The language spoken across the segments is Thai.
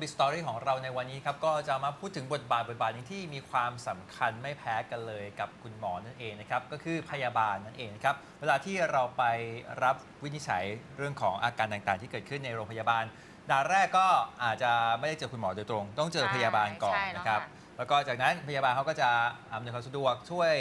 Big Story ของเราในวันนี้ครับ ก็จะมาพูดถึงบทบาทบทบาทหนึงที่มีความสำคัญไม่แพ้กันเลยกับคุณหมอนั่นเองนะครับ ก็คือพยาบาลนั่นเองนะครับ เวลาที่เราไปรับวินิจฉัยเรื่องของอาการต่างๆ ที่เกิดขึ้นในโรงพยาบาลด่านแรกก็อาจจะไม่ได้เจอคุณหมอโดยตรง ต้องเจอพยาบาลก่อนใช่แล้วนะครับ ค่ะ แล้วก็จากนั้นพยาบาลเขาก็จะอำนวยความสะดวกช่วย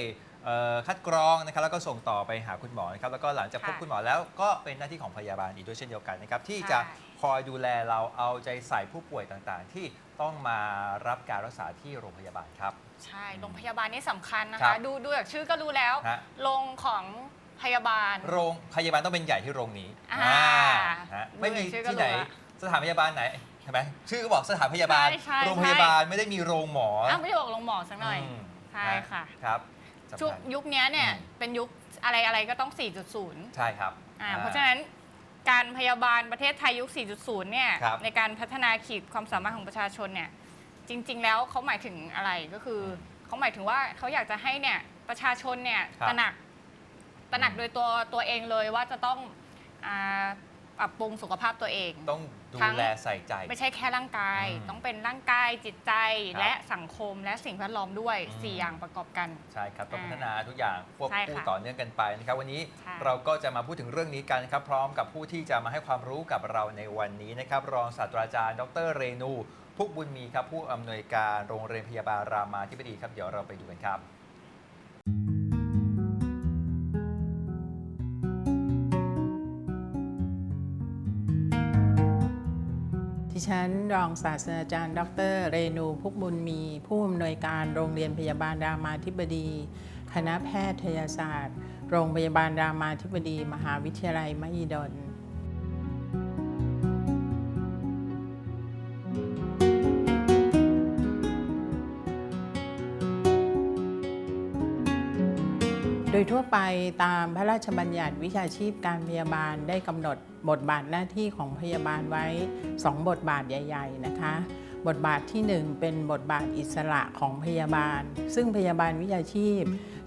เอ่อคัดกรองนะครับแล้วก็ส่งต่อไปหาคุณหมอนะครับแล้วก็หลังจากพบค่ะคุณหมอแล้วก็เป็นหน้าที่ของพยาบาลอีกด้วยเช่นเดียวกันนะครับที่จะใช่คอยดูแลเราเอาใจใส่ผู้ป่วยต่างๆ ที่ต้องมารับการรักษาที่โรงพยาบาลครับ ใช่โรงพยาบาลนี่สำคัญนะครัคะ บดูดูจากชื่อก็รู้แล้วฮะ โรงของพยาบาล โรงพยาบาลต้องเป็นใหญ่ที่โรงนี้อ่าฮะไม่มีดูจากชื่อก็ที่ไหนรู้ละสถานพยาบาลไหนใช่ไหมชื่อก็บอกสถานพยาบาล ใช่ใช่ โรงพยาบาลไม่ได้มีโรงหมออ้าวไม่ได้บอกโรงหมอสักหน่อยมใช่ค่ะ ครับ สำชุกคัญ ยุคนี้เนี่ย อืม เป็นยุคอะไรอะไรก็ต้อง 4.0ใช่ครับอ่าอ่าเพราะฉะนั้นการพยาบาลประเทศไทยยุค 4.0 เนี่ย ครับ ในการพัฒนาขีดความสามารถของประชาชนเนี่ย จริง ๆ แล้วเขาหมายถึงอะไรก็คืออเขาหมายถึงว่าเขาอยากจะให้เนี่ยประชาชนเนี่ยครับ ตระหนักตระหนักโดยตัวตัวเองเลยว่าจะต้องอาปรับปรุงสุขภาพตัวเอง ต้อง ดูทั้ง แลใส่ใจ ไม่ใช่แค่ร่างกาย อืมต้องเป็นร่างกายจิตใจครับ และสังคมและสิ่งแวดล้อมด้วยอืม4อย่างประกอบกัน ใช่ครับต้องอ่าพัฒนาทุกอย่างควบใช่คู่ค่ะต่อเนื่องกันไปนะครับ วันนี้ใช่ เราก็จะมาพูดถึงเรื่องนี้กันครับพร้อมกับผู้ที่จะมาให้ความรู้กับเราในวันนี้นะครับรองศาสตราจารย์ ดรเรนู พุกบุญมีครับผู้อำนวยการโรงเรียนพยาบาลรามาธิบดีครับเดี๋ยวเราไปดูกันครับ ฉันรองศาสตราจารย์ ดร เรนูพุกบุญมี ผู้อำนวยการโรงเรียนพยาบาลรามาธิบดี คณะแพทยศาสตร์ โรงพยาบาลรามาธิบดี มหาวิทยาลัยมหิดล โดยทั่วไปตามพระราชบัญญัติวิชาชีพการพยาบาลได้กำหนดบทบาทหน้าที่ของพยาบาลไว้ 2 บทบาทใหญ่ ๆ นะคะ บทบาทที่ 1 เป็นบทบาทอิสระของพยาบาล ซึ่งพยาบาลวิชาชีพ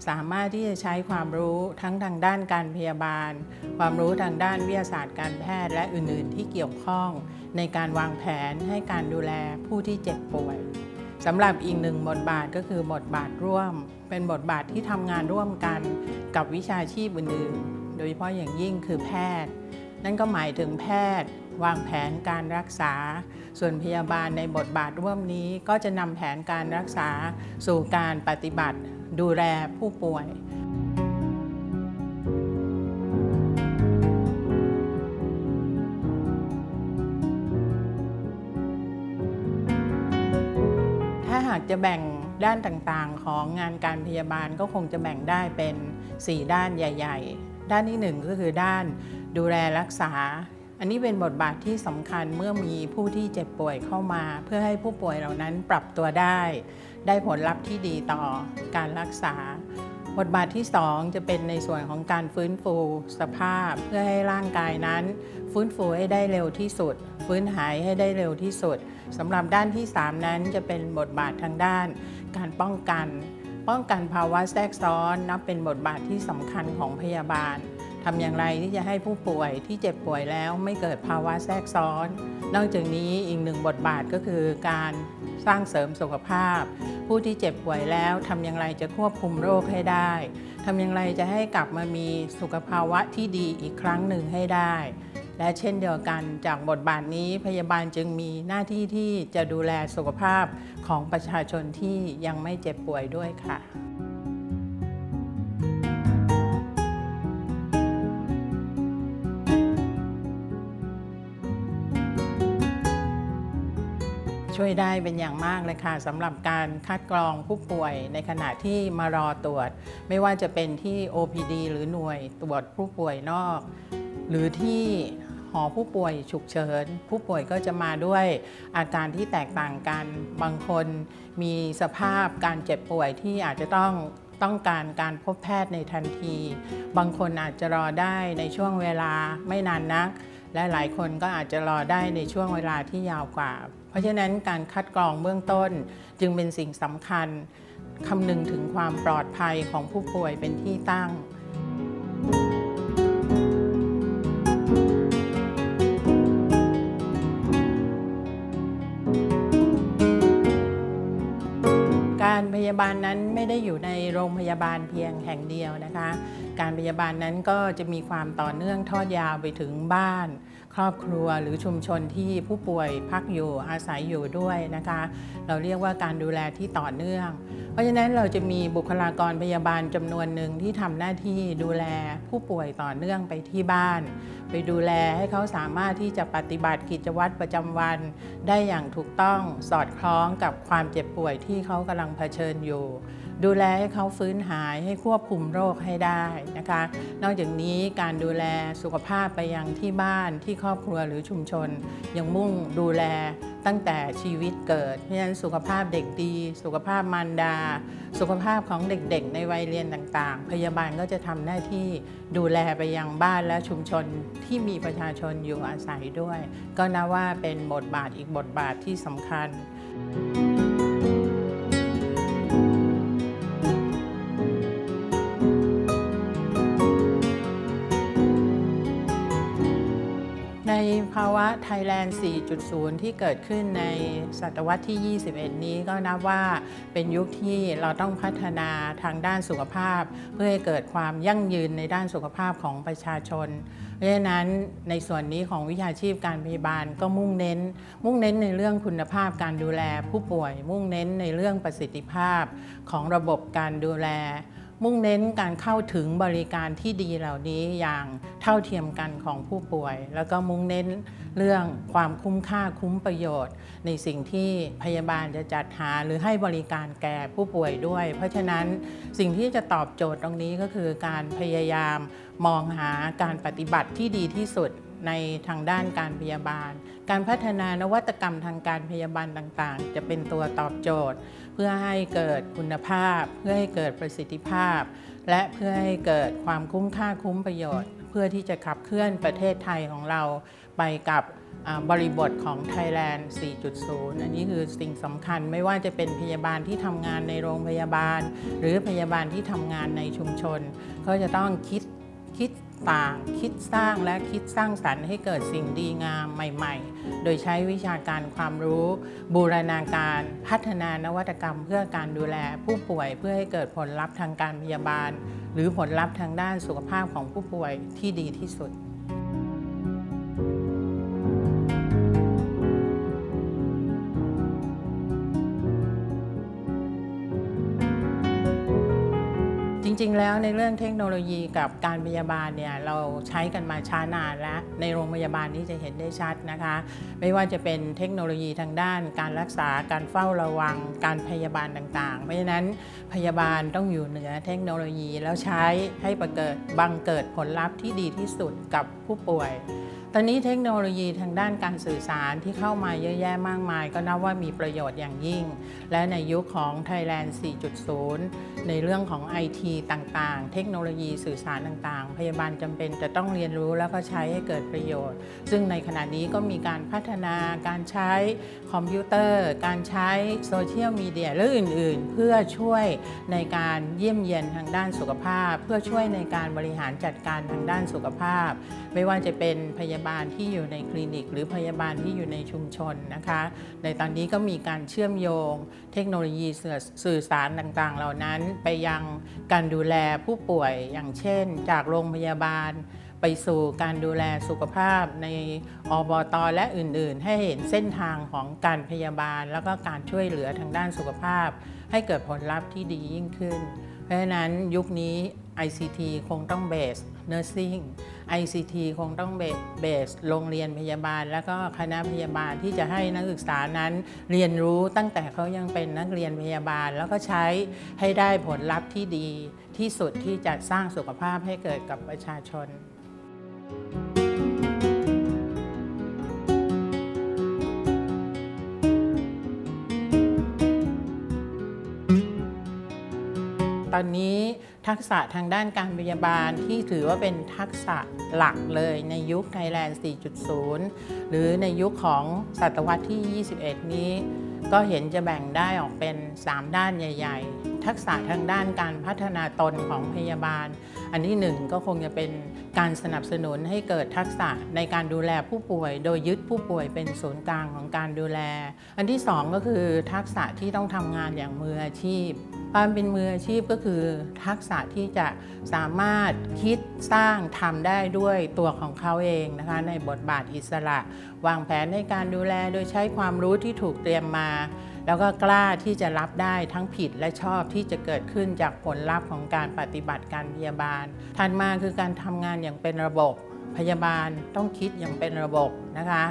สามารถที่จะใช้ความรู้ทั้งทางด้านการพยาบาล ความรู้ทางด้านวิทยาศาสตร์การแพทย์และอื่น ๆ ที่เกี่ยวข้อง ในการวางแผนให้การดูแลผู้ที่เจ็บป่วย สำหรับอีกหนึ่งบทบาทก็คือบทบาทร่วม เป็นบทบาทที่ทำงานร่วมกันกับวิชาชีพอื่นๆ โดยเฉพาะอย่างยิ่งคือแพทย์ นั่นก็หมายถึงแพทย์ วางแผนการรักษา ส่วนพยาบาลในบทบาทร่วมนี้ก็จะนำแผนการรักษาสู่การปฏิบัติดูแลผู้ป่วย จะแบ่งด้านต่างๆ ของงานการพยาบาลก็คงจะแบ่งได้เป็น 4 ด้านใหญ่ ๆ ด้านที่ 1 ก็คือด้านดูแลรักษา อันนี้เป็นบทบาทที่สำคัญเมื่อมีผู้ที่เจ็บป่วยเข้ามา เพื่อให้ผู้ป่วยเหล่านั้นปรับตัวได้ ได้ผลลัพธ์ที่ดีต่อการรักษา บทบาทที่ 2 จะเป็นในส่วนของการฟื้นฟูสภาพ เพื่อให้ร่างกายนั้น ฟื้นฟูให้ได้เร็วที่สุด ฟื้นหายให้ได้เร็วที่สุดสำหรับด้านที่ 3 นั้นจะเป็นบทบาททางด้าน การป้องกัน ป้องกันภาวะแทรกซ้อน นับเป็นบทบาทที่สำคัญของพยาบาล ทำอย่างไรที่จะให้ผู้ป่วยที่เจ็บป่วยแล้วไม่เกิดภาวะแทรกซ้อน นอกจากนี้อีกหนึ่งบทบาทก็คือการสร้างเสริมสุขภาพ ผู้ที่เจ็บป่วยแล้วทำอย่างไรจะควบคุมโรคให้ได้ทำอย่างไรจะให้กลับมามีสุขภาวะที่ดีอีกครั้งหนึ่งให้ได้ และเช่นเดียวกันจากบทบาทนี้พยาบาลจึงมีหน้าที่ที่จะดูแลสุขภาพของประชาชนที่ยังไม่เจ็บป่วยด้วยค่ะ ช่วยได้เป็นอย่างมากเลยค่ะสำหรับการคัดกรองผู้ป่วยในขณะที่มารอตรวจ ไม่ว่าจะเป็นที่ OPD หรือหน่วยตรวจผู้ป่วยนอก หรือที่หอผู้ป่วยฉุกเฉิน ผู้ป่วยก็จะมาด้วยอาการที่แตกต่างกันบางคนมีสภาพการเจ็บป่วยที่อาจจะต้องต้องการการพบแพทย์ในทันที บางคนอาจจะรอได้ในช่วงเวลาไม่นานนัก และหลายคนก็อาจจะรอได้ในช่วงเวลาที่ยาวกว่า เพราะฉะนั้นการคัดกรองเบื้องต้นจึงเป็นสิ่งสำคัญคำนึงถึงความปลอดภัยของผู้ป่วยเป็นที่ตั้ง ยาบาลนั้นไม่ได้อยู่ในโรงพยาบาลเพียงแห่งเดียวนะคะ การพยาบาลนั้นก็จะมีความต่อเนื่องทอดยาวไปถึงบ้าน ครอบครัวหรือชุมชนที่ผู้ป่วยพักอยู่อาศัยอยู่ด้วยนะคะ เราเรียกว่าการดูแลที่ต่อเนื่อง เพราะฉะนั้นเราจะมีบุคลากรพยาบาลจำนวนหนึ่งที่ทำหน้าที่ดูแลผู้ป่วยต่อเนื่องไปที่บ้าน ไปดูแลให้เขาสามารถที่จะปฏิบัติกิจวัตรประจำวัน ได้อย่างถูกต้องสอดคล้องกับความเจ็บป่วยที่เขากำลังเผชิญอยู่ดูแลให้เขาฟื้นหายให้ควบคุมโรคให้ได้นะคะ นอกจากนี้การดูแลสุขภาพไปยังที่บ้านที่ครอบครัวหรือชุมชน ยังมุ่งดูแลตั้งแต่ชีวิตเกิด เพราะฉะนั้นสุขภาพเด็กดี สุขภาพมารดา สุขภาพของเด็กๆ ในวัยเรียนต่างๆ พยาบาลก็จะทำหน้าที่ดูแลไปยังบ้านและชุมชนที่มีประชาชนอยู่อาศัยด้วย ก็นับว่าเป็นบทบาทอีกบทบาทที่สำคัญ ภาวะไทยแลนด์ 4.0 ที่เกิดขึ้นในศตวรรษที่ 21 นี้ก็นับว่าเป็นยุคที่เราต้องพัฒนาทางด้านสุขภาพ เพื่อให้เกิดความยั่งยืนในด้านสุขภาพของประชาชน เพราะฉะนั้นในส่วนนี้ของวิชาชีพการพยาบาลก็มุ่งเน้น มุ่งเน้นในเรื่องคุณภาพการดูแลผู้ป่วย มุ่งเน้นในเรื่องประสิทธิภาพของระบบการดูแล มุ่งเน้นการเข้าถึงบริการที่ดีเหล่านี้อย่างเท่าเทียมกันของผู้ป่วย แล้วก็มุ่งเน้นเรื่องความคุ้มค่าคุ้มประโยชน์ ในสิ่งที่พยาบาลจะจัดหาหรือให้บริการแก่ผู้ป่วยด้วย เพราะฉะนั้นสิ่งที่จะตอบโจทย์ตรงนี้ก็คือการพยายามมองหาการปฏิบัติที่ดีที่สุด ในทางด้านการพยาบาล การพัฒนานวัตกรรมทางการพยาบาลต่างๆ จะเป็นตัวตอบโจทย์ เพื่อให้เกิดคุณภาพ เพื่อให้เกิดประสิทธิภาพ และเพื่อให้เกิดความคุ้มค่าคุ้มประโยชน์ เพื่อที่จะขับเคลื่อนประเทศไทยของเราไปกับอ่าบริบทของ Thailand 4.0 อันนี้คือสิ่งสำคัญไม่ว่าจะเป็นพยาบาลที่ทำงานในโรงพยาบาล หรือพยาบาลที่ทำงานในชุมชน ก็จะต้องคิดคิด ต่างคิดสร้างและคิดสร้างสรรค์ให้เกิดสิ่งดีงามใหม่ ๆ โดยใช้วิชาการความรู้ บูรณาการพัฒนานวัตกรรม เพื่อการดูแลผู้ป่วยเพื่อให้เกิดผลลัพธ์ทางการพยาบาล หรือผลลัพธ์ทางด้านสุขภาพของผู้ป่วยที่ดีที่สุด จริงๆ แล้วในเรื่องเทคโนโลยีกับการพยาบาลเนี่ยเราใช้กันมาช้านานแล้ว ในโรงพยาบาลนี้จะเห็นได้ชัดนะคะ ไม่ว่าจะเป็นเทคโนโลยีทางด้าน การรักษาการเฝ้าระวัง การพยาบาลต่างๆ เพราะฉะนั้นพยาบาลต้องอยู่เหนือเทคโนโลยีแล้วใช้ให้ประเกิดบังเกิดผลลัพธ์ที่ดีที่สุดกับผู้ป่วย ตอนนี้เทคโนโลยีทางด้านการสื่อสารที่เข้ามาเยอะแยะมากมาย ก็นับว่ามีประโยชน์อย่างยิ่ง และในยุคของ Thailand 4.0 ในเรื่องของ IT ต่างๆ เทคโนโลยีสื่อสารต่างๆ พยาบาลจำเป็นจะต้องเรียนรู้แล้วก็ใช้ให้เกิดประโยชน์ ซึ่งในขณะนี้ก็มีการพัฒนาการใช้คอมพิวเตอร์ การใช้โซเชียลมีเดียและอื่นๆ เพื่อช่วยในการเยี่ยมเยียนทางด้านสุขภาพ เพื่อช่วยในการบริหารจัดการทางด้านสุขภาพ ไม่ว่าจะเป็นพยาบาลที่อยู่ในคลินิก หรือพยาบาลที่อยู่ในชุมชนนะคะในตอนนี้ก็มีการเชื่อมโยงเทคโนโลยีสื่อสื่อสารต่างๆ เหล่านั้นไปยังการดูแลผู้ป่วยอย่างเช่น จากโรงพยาบาลไปสู่การดูแลสุขภาพในอบตและอื่น ๆ ให้เห็นเส้นทางของการพยาบาล แล้วก็การช่วยเหลือทางด้านสุขภาพ ให้เกิดผลลัพธ์ที่ดียิ่งขึ้น เพราะฉะนั้นยุคนี้ ICT คงต้องเบส nursing ICT คงต้องเบสโรงเรียนพยาบาล แล้วก็คณะพยาบาลที่จะให้นักศึกษานั้นเรียนรู้ตั้งแต่เขายังเป็นนักเรียนพยาบาล แล้วก็ใช้ให้ได้ผลลัพธ์ที่ดีที่สุดที่จะสร้างสุขภาพให้เกิดกับประชาชน ตอนนี้ทักษะทางด้านการพยาบาลที่ถือว่าเป็นทักษะหลักเลยในยุคไทยแลนด์ 4.0 หรือในยุคของศตวรรษที่ 21 นี้ ก็เห็นจะแบ่งได้ออกเป็น 3 ด้านใหญ่ ๆ ทักษะทางด้านการพัฒนาตนของพยาบาล อันที่หนึ่งก็คงจะเป็นการสนับสนุนให้เกิดทักษะในการดูแลผู้ป่วย โดยยึดผู้ป่วยเป็นศูนย์กลางของการดูแล อันที่สองก็คือทักษะที่ต้องทำงานอย่างมืออาชีพความเป็นมืออาชีพก็คือทักษะที่จะสามารถคิดสร้างทำได้ด้วยตัวของเขาเองนะคะในบทบาทอิสระ วางแผนในการดูแลโดยใช้ความรู้ที่ถูกเตรียมมา แล้วก็กล้าที่จะรับได้ทั้งผิดและชอบที่จะเกิดขึ้นจากผลลัพธ์ของการปฏิบัติการพยาบาลถัดมาคือการทำงานอย่างเป็นระบบพยาบาลต้องคิดอย่างเป็นระบบนะคะ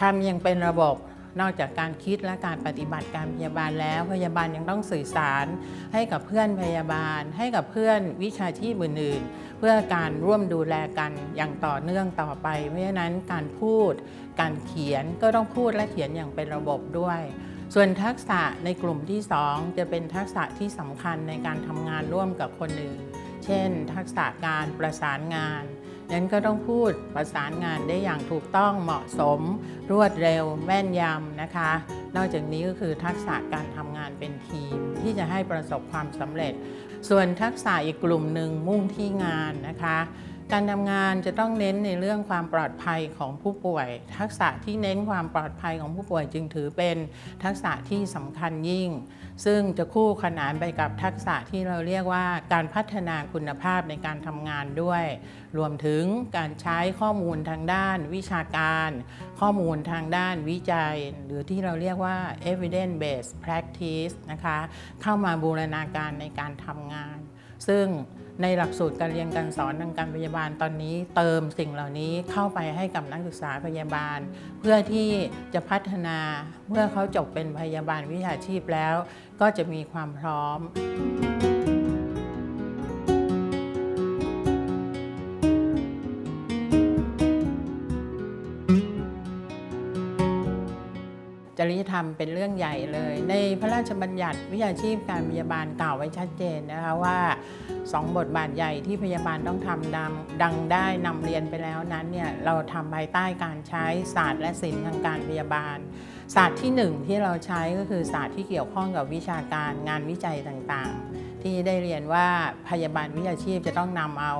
ทำอย่างเป็นระบบนอกจากการคิดและการปฏิบัติการพยาบาลแล้ว พยาบาลยังต้องสื่อสาร ให้กับเพื่อนพยาบาล ให้กับเพื่อนวิชาชีพอื่นๆเพื่อการร่วมดูแลกันอย่างต่อเนื่องต่อไป เพราะฉะนั้นการพูด การเขียนก็ต้องพูดและเขียนอย่างเป็นระบบด้วย ส่วนทักษะในกลุ่มที่ 2 จะเป็นทักษะที่สำคัญในการทำงานร่วมกับคนอื่น เช่น ทักษะการประสานงานนั้นก็ต้องพูดประสานงานได้อย่างถูกต้องเหมาะสม รวดเร็ว แม่นยำนะคะ นอกจากนี้ก็คือทักษะการทำงานเป็นทีม ที่จะให้ประสบความสำเร็จ ส่วนทักษะอีกกลุ่มหนึ่งมุ่งที่งานนะคะ การทำงานจะต้องเน้นในเรื่องความปลอดภัยของผู้ป่วย ทักษะที่เน้นความปลอดภัยของผู้ป่วยจึงถือเป็นทักษะที่สำคัญยิ่ง ซึ่งจะคู่ขนานไปกับทักษะที่เราเรียกว่าการพัฒนาคุณภาพในการทำงานด้วย รวมถึงการใช้ข้อมูลทางด้านวิชาการ ข้อมูลทางด้านวิจัย หรือที่เราเรียกว่า evidence based practice นะคะเข้ามาบูรณาการในการทำงาน ซึ่ง ในหลักสูตรการเรียนการสอนทางการพยาบาลตอนนี้ เติมสิ่งเหล่านี้เข้าไปให้กับนักศึกษาพยาบาล เพื่อที่จะพัฒนาเมื่อเขาจบเป็นพยาบาลวิชาชีพแล้ว ก็จะมีความพร้อมจริยธรรมเป็นเรื่องใหญ่เลย ในพระราชบัญญัติวิชาชีพการพยาบาลกล่าวไว้ชัดเจนนะคะว่า สองบทบาทใหญ่ที่พยาบาลต้องทำดังดังได้นำเรียนไปแล้วนั้นเนี่ยเราทำภายใต้การใช้ศาสตร์และศิลป์ทางการพยาบาล ศาสตร์ที่หนึ่งที่เราใช้ก็คือศาสตร์ที่เกี่ยวข้องกับวิชาการงานวิจัยต่างๆ ที่ได้เรียนว่าพยาบาลวิชาชีพจะต้องนำเอา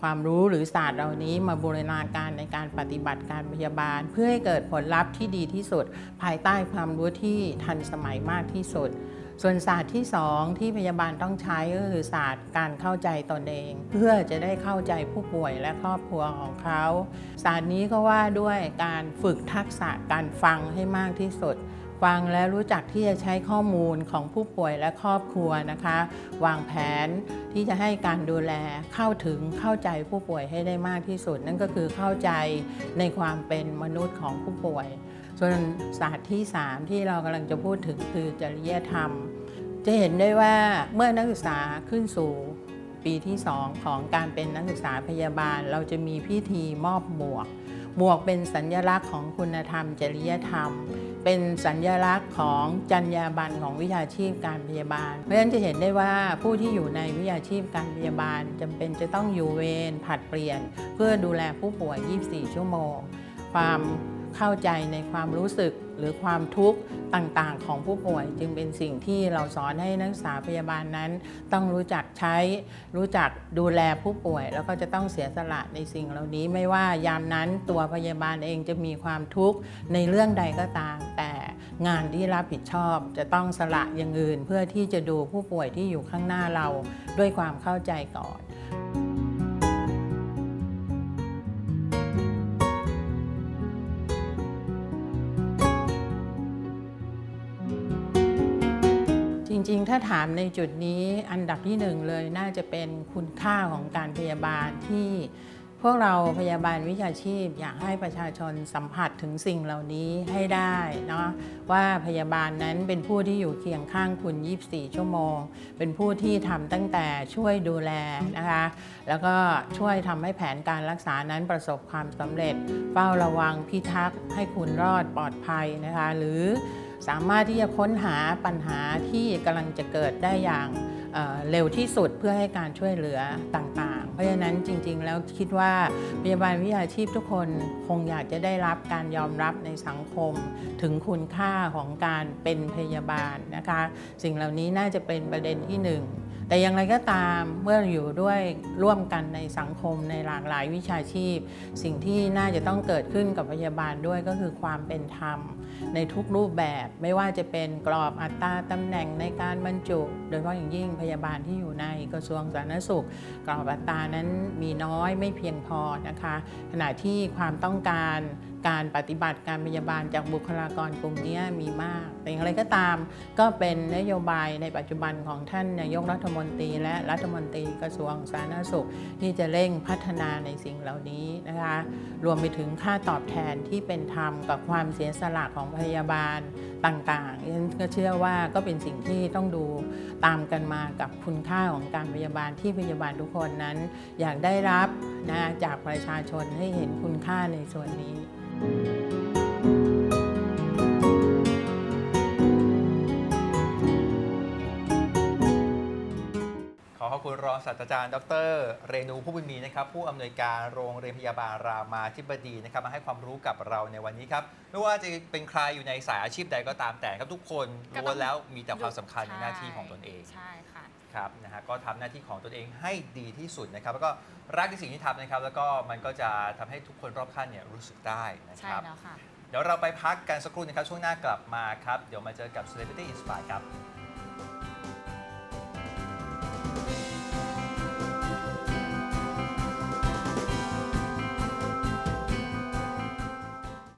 ความรู้หรือศาสตร์เหล่านี้มาบูรณาการในการปฏิบัติการพยาบาล เพื่อให้เกิดผลลัพธ์ที่ดีที่สุด ภายใต้ความรู้ที่ทันสมัยมากที่สุด ส่วนศาสตร์ที่สองที่พยาบาลต้องใช้ก็คือศาสตร์การเข้าใจตนเอง เพื่อจะได้เข้าใจผู้ป่วยและครอบครัวของเขาศาสตร์นี้ก็ว่าด้วยการฝึกทักษะการฟังให้มากที่สุด ฟังและรู้จักที่จะใช้ข้อมูลของผู้ป่วยและครอบครัวนะคะ วางแผนที่จะให้การดูแลเข้าถึงเข้าใจผู้ป่วยให้ได้มากที่สุด นั่นก็คือเข้าใจในความเป็นมนุษย์ของผู้ป่วย ส่วนศาสตร์ที่ 3 ที่เรากำลังจะพูดถึงคือจริยธรรม จะเห็นได้ว่าเมื่อนักศึกษาขึ้นสู่ปีที่ 2 ของการเป็นนักศึกษาพยาบาล เราจะมีพิธีมอบหมวก หมวกเป็นสัญลักษณ์ของคุณธรรม จริยธรรม เป็นสัญลักษณ์ของจรรยาบรรณของวิชาชีพการพยาบาล เพราะฉะนั้นจะเห็นได้ว่าผู้ที่อยู่ในวิชาชีพการพยาบาลจำเป็นจะต้องอยู่เวรผัดเปลี่ยน เพื่อดูแลผู้ป่วย 24 ชั่วโมง ความ เข้าใจในความรู้สึกหรือความทุกข์ต่างๆ ของผู้ป่วย จึงเป็นสิ่งที่เราสอนให้นักศึกษาพยาบาลนั้น ต้องรู้จักใช้ รู้จักดูแลผู้ป่วย แล้วก็จะต้องเสียสละในสิ่งเหล่านี้ไม่ว่ายามนั้นตัวพยาบาลเองจะมีความทุกข์ในเรื่องใดก็ตาม แต่งานที่รับผิดชอบจะต้องสละอย่างอื่น เพื่อที่จะดูผู้ป่วยที่อยู่ข้างหน้าเราด้วยความเข้าใจก่อน ถ้าถามในจุดนี้อันดับที่หนึ่งเลยน่าจะเป็นคุณค่าของการพยาบาลที่พวกเราพยาบาลวิชาชีพอยากให้ประชาชนสัมผัสถึงสิ่งเหล่านี้ให้ได้เนาะว่าพยาบาลนั้นเป็นผู้ที่อยู่เคียงข้างคุณ 24 ชั่วโมง เป็นผู้ที่ทำตั้งแต่ช่วยดูแลนะคะ แล้วก็ช่วยทำให้แผนการรักษานั้นประสบความสำเร็จ เฝ้าระวังพิทักษ์ให้คุณรอดปลอดภัยนะคะ หรือ สามารถที่จะค้นหาปัญหาที่กำลังจะเกิดได้อย่างเร็วที่สุดเพื่อให้การช่วยเหลือต่างๆ เพราะฉะนั้นจริงๆ แล้วคิดว่าพยาบาลวิชาชีพทุกคนคงอยากจะได้รับการยอมรับในสังคม ถึงคุณค่าของการเป็นพยาบาลนะคะ สิ่งเหล่านี้น่าจะเป็นประเด็นที่หนึ่ง แต่อย่างไรก็ตามเมื่ออยู่ด้วยร่วมกันในสังคมในหลากหลายวิชาชีพ สิ่งที่น่าจะต้องเกิดขึ้นกับพยาบาลด้วยก็คือความเป็นธรรม ในทุกรูปแบบไม่ว่าจะเป็นกรอบอัตราตำแหน่งในการบรรจุ โดยเฉพาะอย่างยิ่งพยาบาลที่อยู่ในกระทรวงสาธารณสุข กรอบอัตรานั้นมีน้อยไม่เพียงพอนะคะ ขณะที่ความต้องการการปฏิบัติการพยาบาลจากบุคลากรกลุ่มนี้มีมาก แต่อย่างไรก็ตาม ก็เป็นนโยบายในปัจจุบันของท่านนายกรัฐมนตรี และรัฐมนตรีกระทรวงสาธารณสุข ที่จะเร่งพัฒนาในสิ่งเหล่านี้นะคะรวมไปถึงค่าตอบแทนที่เป็นธรรมกับความเสียสละของพยาบาลต่างๆฉันก็เชื่อว่าก็เป็นสิ่งที่ต้องดูตามกันมากับคุณค่าของการพยาบาลที่พยาบาลทุกคนนั้น อยากได้รับนะจากประชาชนให้เห็นคุณค่าในส่วนนี้ รองศาสตราจารย์ ดร เรนูผู้บุญมีนะครับผู้อำนวยการโรงเรียนพยาบาลรามาธิบดีนะครับมาให้ความรู้กับเราในวันนี้ครับไม่ว่าจะเป็นใครอยู่ในสายอาชีพใดก็ตามแต่ครับทุกคนล้วนแล้วมีแต่ความสำคัญในหน้าที่ของตนเองใช่ค่ะครับนะฮะก็ทำหน้าที่ของตนเองให้ดีที่สุดนะครับ แล้วก็รักในสิ่งที่ทำนะครับ แล้วก็มันก็จะทำให้ทุกคนรอบข้างเนี่ยรู้สึกได้นะครับใช่แล้วค่ะเดี๋ยวเราไปพักกันสักครู่นะครับช่วงหน้ากลับมาครับ เดี๋ยวมาเจอกับ Celebrity Inspire ครับ